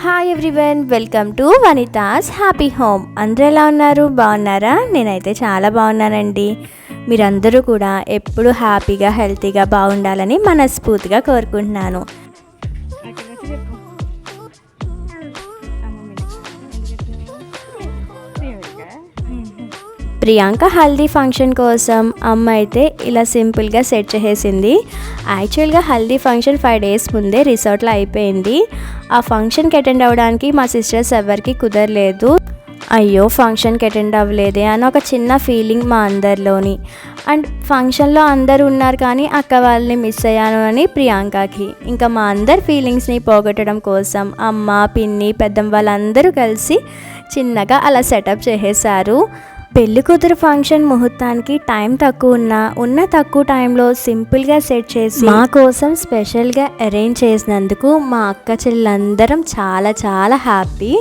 Hi everyone welcome to Vanitha's happy home అందరూ ఎలా ఉన్నారు? బాగున్నారా? నేనైతే చాలా బాగున్నానండి. మీరందరూ కూడా ఎప్పుడు హ్యాపీగా హెల్తీగా బాగుండాలని మనస్ఫూర్తిగా కోరుకుంటున్నాను. ప్రియాంక హల్దీ ఫంక్షన్ కోసం అమ్మ అయితే ఇలా సింపుల్గా సెట్ చేసేసింది. యాక్చువల్గా హల్దీ ఫంక్షన్ ఫైవ్ డేస్ ముందే రిసార్ట్లో అయిపోయింది. ఆ ఫంక్షన్కి అటెండ్ అవ్వడానికి మా సిస్టర్స్ ఎవరికి కుదరలేదు. అయ్యో ఫంక్షన్కి అటెండ్ అవ్వలేదే అని ఒక చిన్న ఫీలింగ్ మా అందరిలోని. అండ్ ఫంక్షన్లో అందరూ ఉన్నారు కానీ అక్క వాళ్ళని మిస్ అయ్యాను అని ప్రియాంకకి. ఇంకా మా అందరి ఫీలింగ్స్ని పోగొట్టడం కోసం అమ్మ పిన్ని పెద్దమ్మ వాళ్ళందరూ కలిసి చిన్నగా అలా సెటప్ చేసేసారు పెళ్ళి కూతురు ఫంక్షన్ ముహూర్తానికి టైం తక్కువ ఉన్నా ఉన్న తక్కువ టైంలో సింపుల్గా సెట్ చేసి మా కోసం స్పెషల్గా అరేంజ్ చేసినందుకు మా అక్క చెల్లెలందరం చాలా చాలా హ్యాపీ.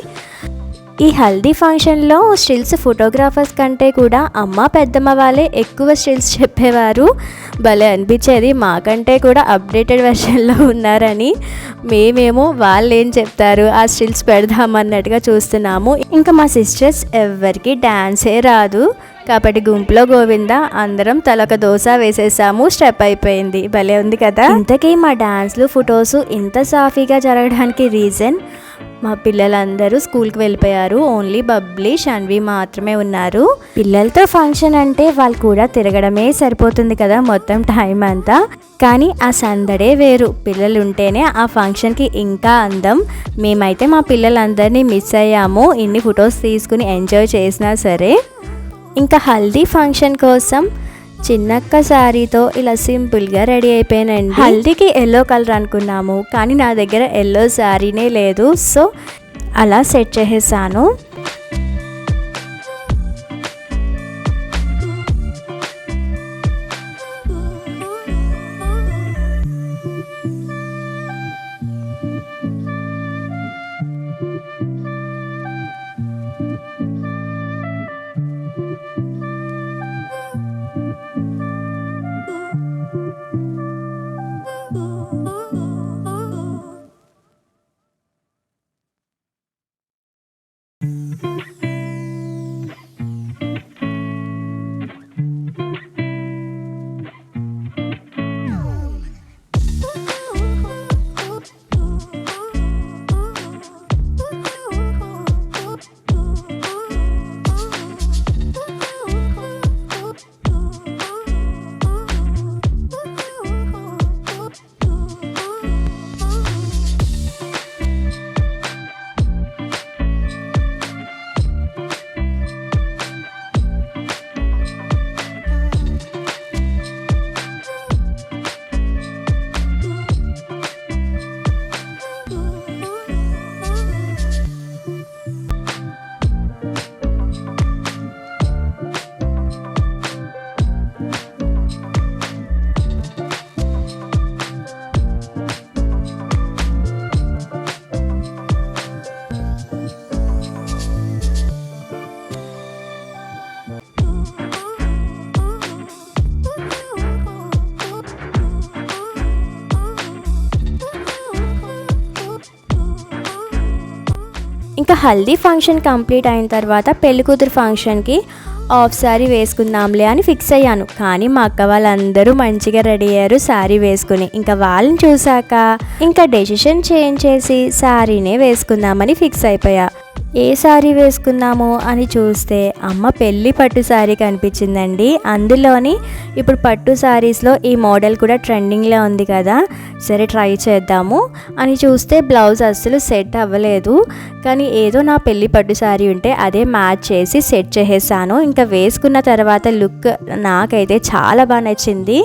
ఈ హల్దీ ఫంక్షన్లో స్టిల్స్ ఫోటోగ్రాఫర్స్ కంటే కూడా అమ్మ పెద్దమ్మ వాళ్ళే ఎక్కువ స్టిల్స్ చెప్పేవారు. భలే అనిపించేది. మాకంటే కూడా అప్డేటెడ్ వెర్షన్లో ఉన్నారని. మేమేమో వాళ్ళు ఏం చెప్తారు? ఆ స్టిల్స్ పెడదామన్నట్టుగా చూస్తున్నాము. ఇంకా మా సిస్టర్స్ ఎవరికి డ్యాన్సే రాదు. కాబట్టి గుంపులో గోవింద అందరం తలొక దోశ వేసేసాము. స్టెప్ అయిపోయింది. భలే ఉంది కదా? ఇంతకీ మా డాన్స్లు ఫొటోస్ ఇంత సాఫీగా జరగడానికి రీజన్? మా పిల్లలందరూ స్కూల్కి వెళ్ళిపోయారు. ఓన్లీ బబ్లీ షన్వి మాత్రమే ఉన్నారు. పిల్లలతో ఫంక్షన్ అంటే వాళ్ళు కూడా తిరగడమే సరిపోతుంది కదా మొత్తం టైం అంతా. కానీ ఆ సందడే వేరు. పిల్లలు ఉంటేనే ఆ ఫంక్షన్కి ఇంకా అందం. మేమైతే మా పిల్లలందరినీ మిస్ అయ్యాము. ఇన్ని ఫొటోస్ తీసుకుని ఎంజాయ్ చేసినా సరే. ఇంకా హల్దీ ఫంక్షన్ కోసం చిన్నక్క శారీతో ఇలా సింపుల్గా రెడీ అయిపోయానండి. హల్దీకి ఎల్లో కలర్ అనుకున్నాము కానీ నా దగ్గర ఎల్లో శారీనే లేదు. సో అలా సెట్ చేసేసాను. ఇంకా హల్దీ ఫంక్షన్ కంప్లీట్ అయిన తర్వాత పెళ్ళికూతురు ఫంక్షన్కి ఆఫ్ శారీ వేసుకుందాంలే అని ఫిక్స్ అయ్యాను. కానీ మా అక్క వాళ్ళందరూ మంచిగా రెడీ అయ్యారు శారీ వేసుకుని. ఇంకా వాళ్ళని చూశాక ఇంకా డెసిషన్ చేంజ్ చేసి శారీనే వేసుకుందామని ఫిక్స్ అయిపోయా. ఏ శారీ వేసుకున్నాము అని చూస్తే అమ్మ పెళ్ళి పట్టు శారీ కనిపించిందండి. అందులోని ఇప్పుడు పట్టు శారీస్లో ఈ మోడల్ కూడా ట్రెండింగ్లో ఉంది కదా సరే ట్రై చేద్దాము అని చూస్తే బ్లౌజ్ అస్సలు సెట్ అవ్వలేదు. కానీ ఏదో నా పెళ్ళి పట్టు శారీ ఉంటే అదే మ్యాచ్ చేసి సెట్ చేసేసాను. ఇంకా వేసుకున్న తర్వాత లుక్ నాకైతే చాలా బాగా నచ్చింది.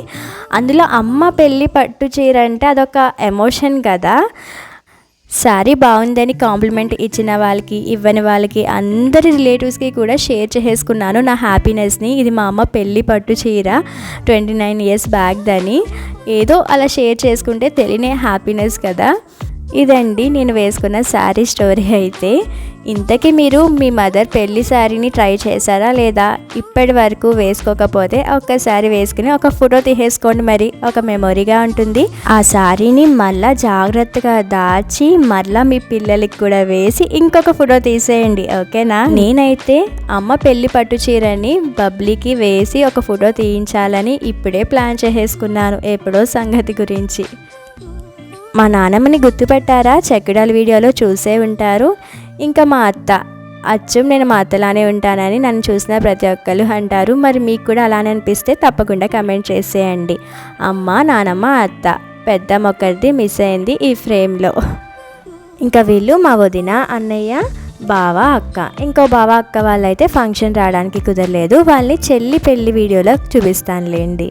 అందులో అమ్మ పెళ్ళి పట్టు చీర అంటే అదొక ఎమోషన్ కదా శారీ బాగుందని కాంప్లిమెంట్ ఇచ్చిన వాళ్ళకి ఇవ్వని వాళ్ళకి అందరి రిలేటివ్స్కి కూడా షేర్ చేసేసుకున్నాను నా హ్యాపీనెస్ని. ఇది మా అమ్మ పెళ్ళి పట్టు చీర ట్వంటీ నైన్ ఇయర్స్ బ్యాక్ దని. ఏదో అలా షేర్ చేసుకుంటే తెలియని హ్యాపీనెస్ కదా. ఇదండి నేను వేసుకున్న శారీ స్టోరీ అయితే. ఇంతకీ మీరు మీ మదర్ పెళ్ళి శారీని ట్రై చేశారా లేదా? ఇప్పటి వరకు వేసుకోకపోతే ఒక్కసారి వేసుకుని ఒక ఫోటో తీసేసుకోండి మరి ఒక మెమొరీగా ఉంటుంది. ఆ శారీని మళ్ళా జాగ్రత్తగా దాచి మళ్ళా మీ పిల్లలకి కూడా వేసి ఇంకొక ఫోటో తీసేయండి ఓకేనా? నేనైతే అమ్మ పెళ్ళి పట్టు చీరని బబ్లీకి వేసి ఒక ఫోటో తీయించాలని ఇప్పుడే ప్లాన్ చేసేసుకున్నాను ఎప్పుడో సంగతి గురించి. మా నానమ్మని గుర్తుపెట్టారా? చెక్కడాల వీడియోలో చూసే ఉంటారు. ఇంకా మా అత్త అచ్చం నేను మా అత్తలానే ఉంటానని నన్ను చూసిన ప్రతి ఒక్కరు అంటారు. మరి మీకు కూడా అలానే అనిపిస్తే తప్పకుండా కమెంట్ చేసేయండి. అమ్మ నానమ్మ అత్త పెద్ద మొక్కరిది మిస్ అయింది ఈ ఫ్రేమ్లో. ఇంకా వీళ్ళు మా వదిన అన్నయ్య బావ అక్క. ఇంకో బావ అక్క వాళ్ళైతే ఫంక్షన్ రావడానికి కుదరలేదు. వాళ్ళని చెల్లి పెళ్ళి వీడియోలో చూపిస్తానులేండి.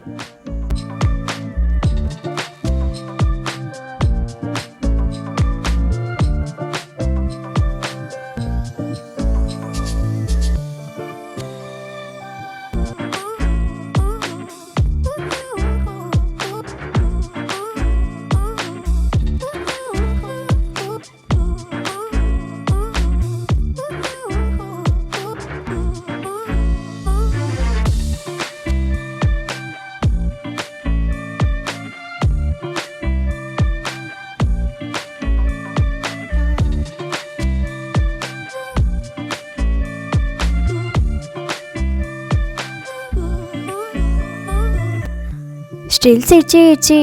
స్టిల్స్ ఇచ్చి ఇచ్చి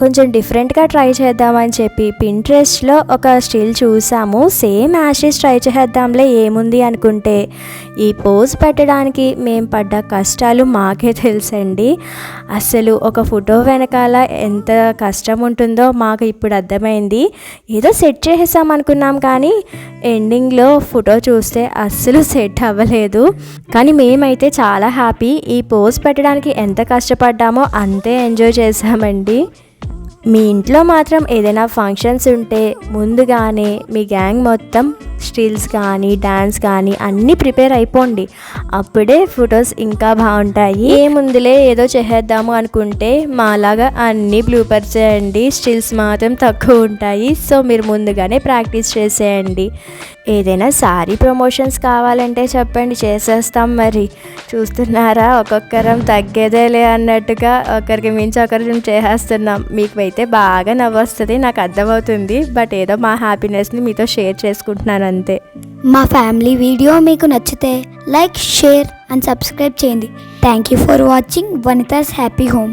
కొంచెం డిఫరెంట్గా ట్రై చేద్దామని చెప్పి పింట్రెస్ట్లో ఒక స్టిల్ చూసాము. సేమ్ యాషెస్ ట్రై చేద్దాంలే ఏముంది అనుకుంటే ఈ పోజ్ పెట్టడానికి మేము పడ్డ కష్టాలు మాకే తెలుసండి. అసలు ఒక ఫోటో వెనకాల ఎంత కష్టం ఉంటుందో మాకు ఇప్పుడు అర్థమైంది. ఏదో సెట్ చేసేసాం అనుకున్నాం కానీ ఎండింగ్లో ఫోటో చూస్తే అస్సలు సెట్ అవ్వలేదు. కానీ మేమైతే చాలా హ్యాపీ ఈ పోజ్ పెట్టడానికి ఎంత కష్టపడ్డామో అంతే ఎంజాయ్ చేసామండి. మీ ఇంట్లో మాత్రం ఏదైనా ఫంక్షన్స్ ఉంటే ముందుగానే మీ గ్యాంగ్ మొత్తం స్టిల్స్ కానీ డ్యాన్స్ కానీ అన్నీ ప్రిపేర్ అయిపోండి. అప్పుడే ఫొటోస్ ఇంకా బాగుంటాయి. ఏముందులే ఏదో చేసేద్దాము అనుకుంటే మాలాగా అన్నీ బ్లూపర్ చేయండి. స్టిల్స్ మాత్రం తక్కువ ఉంటాయి. సో మీరు ముందుగానే ప్రాక్టీస్ చేసేయండి. ఏదైనా సారీ ప్రమోషన్స్ కావాలంటే చెప్పండి. చేసేస్తాం మరి. చూస్తున్నారా? ఒక్కొక్కరం తగ్గేదేలే అన్నట్టుగా ఒకరికి మించి ఒకరికి చేసేస్తున్నాం. మీకు అయితే బాగా నవ్వొస్తుంది నాకు అర్థమవుతుంది బట్ ఏదో మా హ్యాపీనెస్ని మీతో షేర్ చేసుకుంటున్నాను అంతే. మా ఫ్యామిలీ వీడియో మీకు నచ్చితే లైక్ షేర్ అండ్ సబ్స్క్రైబ్ చేయండి. Thank you for watching Vanitha's happy home